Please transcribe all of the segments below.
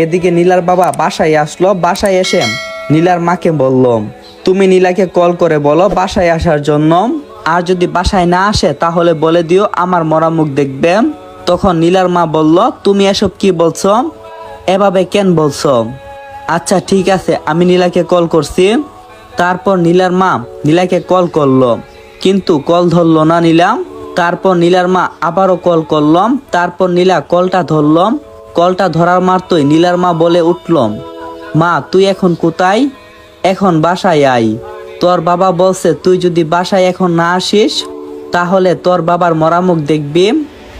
এদিকে নীলার বাবা বাসায় আসলো, বাসায় এসে নীলার মাকে বলল, তুমি নীলাকে কল করে বলো বাসায় আসার জন্য। আর যদি বাসায় না আসে তাহলে বলে দিও আমার মরা মুখ দেখবে। তখন নীলার মা বলল, তুমি এসব কি বলছো? এভাবে কেন বলছো? আচ্ছা ঠিক আছে, আমি নীলাকে কল করছি। তারপর নীলার মা নীলাকে কল করল, কিন্তু কল ধরলো না নীলাম তারপর নীলার মা আবারও কল করলাম তারপর নীলা কলটা ধরলাম কলটা ধরার মাত্রই নীলার মা বলে উঠলাম। মা, তুই এখন কোথায়? এখন বাসায় আই তোর বাবা বলছে, তুই যদি বাসায় এখন না আসিস, তাহলে তোর বাবার মরামুখ দেখবি।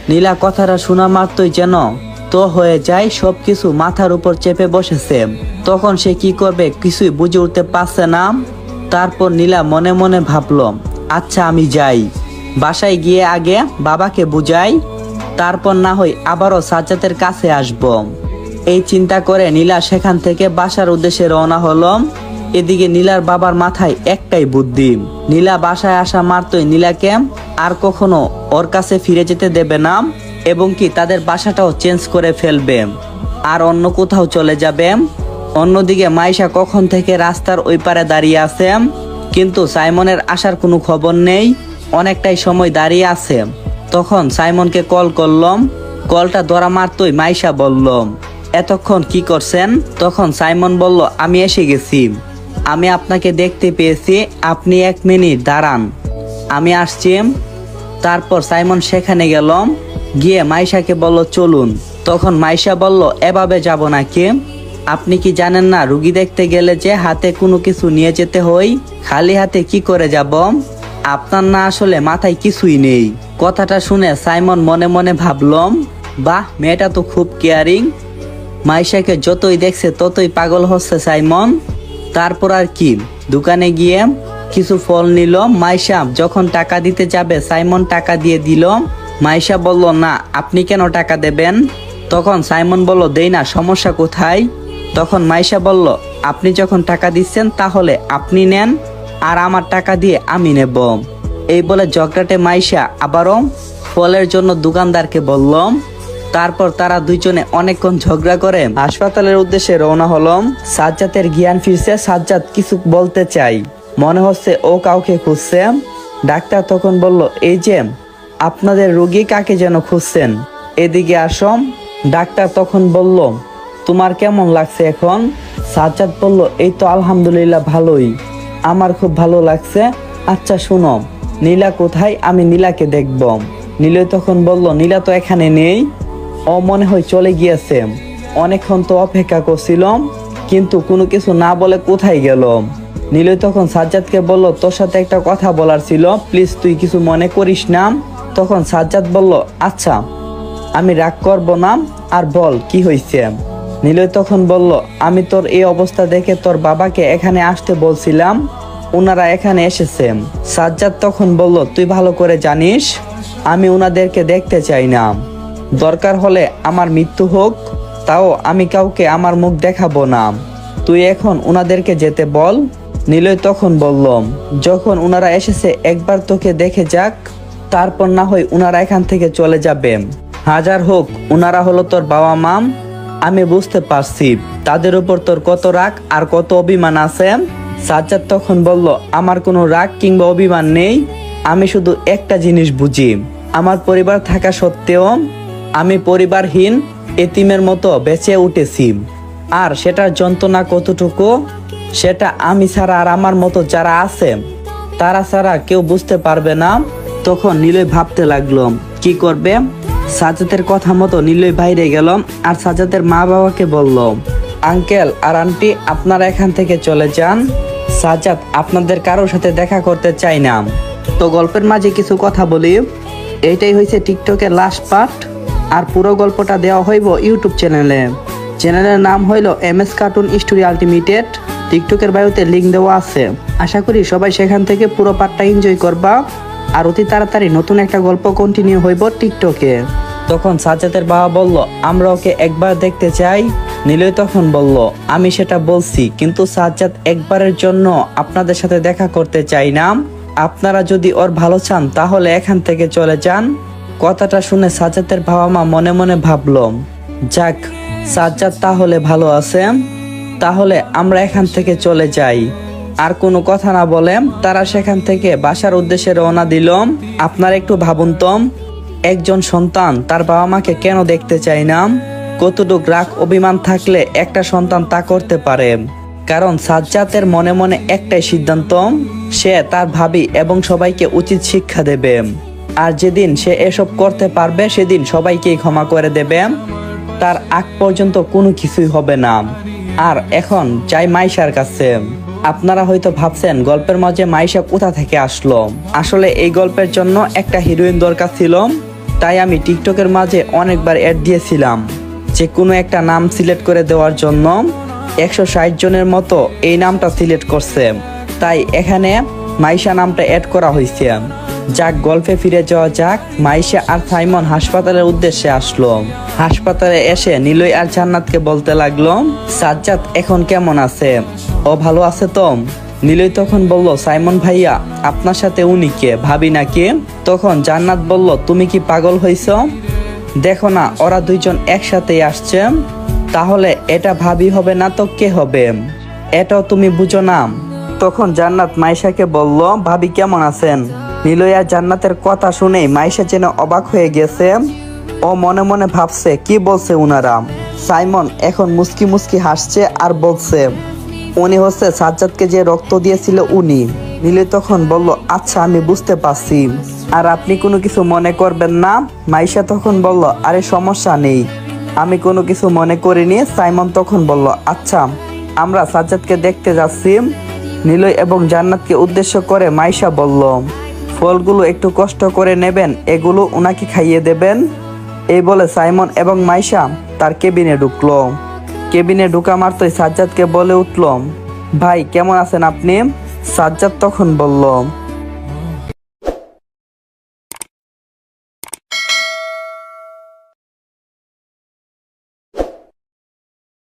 নীলা কথাটা শোনা মাত্রই যেন, তো হয়ে যায় সবকিছু মাথার উপর চেপে বসেছে। তখন সে কি করবে কিছুই বুঝে উঠতে পারছে না। তারপর নীলা মনে মনে ভাবলো আচ্ছা আমি যাই। বাসায় গিয়ে আগে বাবাকে বুঝাই তারপর না হয় আবারও সাজ্জাতের কাছে আসব। এই চিন্তা করে নীলা সেখান থেকে বাসার উদ্দেশ্যে রওনা হলো এদিকে নীলার বাবার মাথায় একটাই বুদ্ধি। নীলা বাসায় আসা মাত্রই নীলাকে আর কখনো ওর কাছে ফিরে যেতে দেবে না এবং কি তাদের বাসাটাও চেঞ্জ করে ফেলবে। আর অন্য কোথাও চলে যাবে। অন্যদিকে মাইশা কখন থেকে রাস্তার ওই পারে দাঁড়িয়ে আছে। কিন্তু সাইমনের আসার কোনো খবর নেই। অনেকটাই সময় দাঁড়িয়ে আছে। তখন সাইমনকে কল করলাম। কলটা ধরা মারতই মাইশা বললাম, এতক্ষণ কি করছেন? তখন সাইমন বলল, আমি এসে গেছি। আমি আপনাকে দেখতে পেয়েছি। আপনি এক মিনিট দাঁড়ান। আমি আসছি। তারপর সাইমন সেখানে গেলাম। গিয়ে মাইশাকে বলল, চলুন। তখন মাইশা বলল, এভাবে যাব নাকি? আপনি কি জানেন না, রুগী দেখতে গেলে যে হাতে কোনো কিছু নিয়ে যেতে হয়? খালি হাতে কি করে যাব? আপনার না আসলে মাথায় কিছুই নেই। কথাটা শুনে সাইমন মনে মনে ভাবলাম, বাহ, মেয়েটা তো খুব কেয়ারিং মাইশাকে যতই দেখছে ততই পাগল হচ্ছে সাইমন। তারপর আর কি, দোকানে গিয়ে কিছু ফল নিল মাইশা যখন টাকা দিতে যাবে, সাইমন টাকা দিয়ে দিল। মাইশা বলল, না, আপনি কেন টাকা দেবেন? তখন সাইমন বলল, দেই না, সমস্যা কোথায়? তখন মাইশা বলল, আপনি যখন টাকা দিচ্ছেন তাহলে আপনি নেন। আর আমার টাকা দিয়ে আমি নেব। এই বলে ঝগড়াটে মাইশা আবারও ফলের জন্য দোকানদারকে বললাম। তারপর তারা দুইজনে অনেকক্ষণ ঝগড়া করে হাসপাতালের উদ্দেশ্যে রওনা হলম। সাজ্জাতের জ্ঞান ফিরছে, সাজ্জাদ কিছু বলতে চাই। মনে হচ্ছে ও কাউকে খুঁজছে। ডাক্তার তখন বলল, এই যে, আপনাদের রোগী কাকে যেন খুঁজছেন? এদিকে আসম, ডাক্তার তখন বলল, তোমার কেমন লাগছে এখন? সাজ্জাদ বলল, এই তো আলহামদুলিল্লাহ ভালোই। আমার খুব ভালো লাগছে। আচ্ছা শুনো, নীলা কোথায়? আমি নীলাকে দেখব। নীলা তখন বলল, নীলা তো এখানে নেই। ও মনে হয় চলে গিয়েছে। অনেকক্ষণ তো অপেক্ষা করছিলাম কিন্তু কোনো কিছু না বলে কোথায় গেল? নীলয় তখন সাজ্জাদকে বলল, তোর সাথে একটা কথা বলার ছিল। প্লিজ, তুই কিছু মনে করিস না। তখন সাজ্জাদ বলল আচ্ছা আমি রাগ করব না। আর বল, কি হয়েছে? নীলয় তখন বলল, আমি তোর এই অবস্থা দেখে তোর বাবাকে এখানে আসতে বলছিলাম। ওনারা এখানে এসেছে সাজ্জাদ তখন বলল, তুই ভালো করে জানিস, আমি ওনাদেরকে দেখতে চাই না। দরকার হলে আমার মৃত্যু হোক, তাও আমি কাউকে আমার মুখ দেখাবো না। তুই এখন ওনাদেরকে যেতে বল। নীলয় তখন বললাম যখন ওনারা এসেছে, একবার তোকে দেখে যাক, তারপর না হয় ওনারা এখান থেকে চলে যাবে হাজার হোক ওনারা হলো তোর বাবা মাম আমি বুঝতে পারছি, তাদের উপর তোর কত রাগ আর কত অভিমান আছে। সাজ্জাদ তখন বলল, আমার কোনো রাগ কিংবা অভিমান নেই, আমি শুধু একটা জিনিস বুঝি। আমার পরিবার থাকা সত্ত্বেও আমি পরিবারহীন, এতিমের মতো বেঁচে উঠেছি। আর সেটার যন্ত্রণা কতটুকু, সেটা আমি ছাড়া আর আমার মতো যারা আছে, তারা ছাড়া কেউ বুঝতে পারবে না। তখন নীলয় ভাবতে লাগল, কি করবে? সাজাতের কথা মতো নীলয় বাইরে গেল আর সাজাতের মা বাবাকে বলল, আঙ্কেল আর আন্টি, আপনারা এখান থেকে চলে যান। সাজাত আপনাদের কারোর সাথে দেখা করতে চাই না। তো গল্পের মাঝে কিছু কথা বলি। এইটাই হয়েছে টিকটকের লাস্ট পার্ট। আর পুরো গল্পটা দেওয়া হইব ইউটিউব চ্যানেলে। চ্যানেলের নাম হইল M S cartoon story ultimate. টিকটকের বায়ুতে লিঙ্ক দেওয়া আছে। আশা করি সবাই সেখান থেকে পুরো পার্টটা এনজয় করবা। আর অতি তাড়াতাড়ি নতুন একটা গল্প কন্টিনিউ হইব টিকটকে। তখন সাজ্জাদের বাবা বলল, আমরা ওকে একবার দেখতে চাই। নীলয় তখন বলল, আমি সেটা বলছি, কিন্তু সাজ্জাদ একবারের জন্য আপনাদের সাথে দেখা করতে চাই না। আপনারা যদি ওর ভালো চান, তাহলে এখান থেকে চলে যান। কথাটা শুনে সাজাতের বাবা মা মনে মনে ভাবল, যাক, সাজ্জাদ তাহলে ভালো আছে। তাহলে আমরা এখান থেকে চলে যাই। আর কোনো কথা না বলে তারা সেখান থেকে বাসার উদ্দেশ্যে রওনা দিল। আপনারা একটু ভাবুন তো। একজন সন্তান, তার বাবা মাকে কেন দেখতে চায় না? কতটুক রাগ, অভিমান থাকলে একটা সন্তান তা করতে পারে? কারণ সাজ্জাতের মনে মনে একটাই সিদ্ধান্ত, সে তার ভাবি এবং সবাইকে উচিত শিক্ষা দেবে। আর যেদিন সে এসব করতে পারবে, সেদিন সবাইকেই ক্ষমা করে দেবে। তার আগ পর্যন্ত কোনো কিছুই হবে না। আর এখন যাই মাইশার কাছে। আপনারা হয়তো ভাবছেন, গল্পের মাঝে মাইশা কোথা থেকে আসলো? আসলে এই গল্পের জন্য একটা হিরোইন দরকার ছিল। তাই আমি টিকটকের মাঝে অনেকবার অ্যাড দিয়েছিলাম। যে কোনো একটা নাম সিলেক্ট করে দেওয়ার জন্য একশো ষাট জনের মতো এই নামটা সিলেক্ট করছে। তাই এখানে মাইশা নামটা অ্যাড করা হয়েছে। যাক, গল্পে ফিরে যাওয়া যাক। মাইশা আর সাইমন হাসপাতালের উদ্দেশ্যে আসলো। হাসপাতালে এসে নিলয় আর জান্নাতকে বলতে লাগল, সাজ্জাদ এখন কেমন আছে? ও ভালো আছে তো? নিলয় তখন বলল, সাইমন ভাইয়া, আপনার সাথে উনি কে? ভাবি নাকি তখন জান্নাত বলল, তুমি কি পাগল হইছ? দেখো না, ওরা দুইজন একসাথেই আসছে, তাহলে এটা ভাবি হবে না তো কে হবে? এটাও তুমি বুঝো না? তখন জান্নাত মাইশাকে বলল, ভাবি কেমন আছেন? নিলয়া জান্নাতের কথা শুনে মাইশা যেন অবাক হয়ে গেছে। ও মনে মনে ভাবছে, কি বলছে উনারা? সাইমন এখন মুস্কি মুস্কি হাসছে আর বলছে উনি হচ্ছে সাজ্জাদকে যে রক্ত দিয়েছিল উনি। নীলে তখন বলল আচ্ছা আমি বুঝতে পারছি। আর আপনি কোনো কিছু মনে করবেন না? মাইশা তখন বলল, আরে, সমস্যা নেই। আমি কোনো কিছু মনে করিনি? সাইমন তখন বলল আচ্ছা আমরা সাজ্জাদকে দেখতে যাচ্ছি। নিলয় এবং জান্নাতকে উদ্দেশ্য করে মাইশা বলল, ফলগুলো একটু কষ্ট করে নেবেন, এগুলো ওনাকে খাইয়ে দেবেন। এই বলে সাইমন এবং মাইশা তার কেবিনে ঢুকলো। কেবিনে ঢুকা মারতোই সাজ্জাদকে বলে উঠলম ভাই কেমন আছেন আপনি? সাজ্জাদ তখন বলল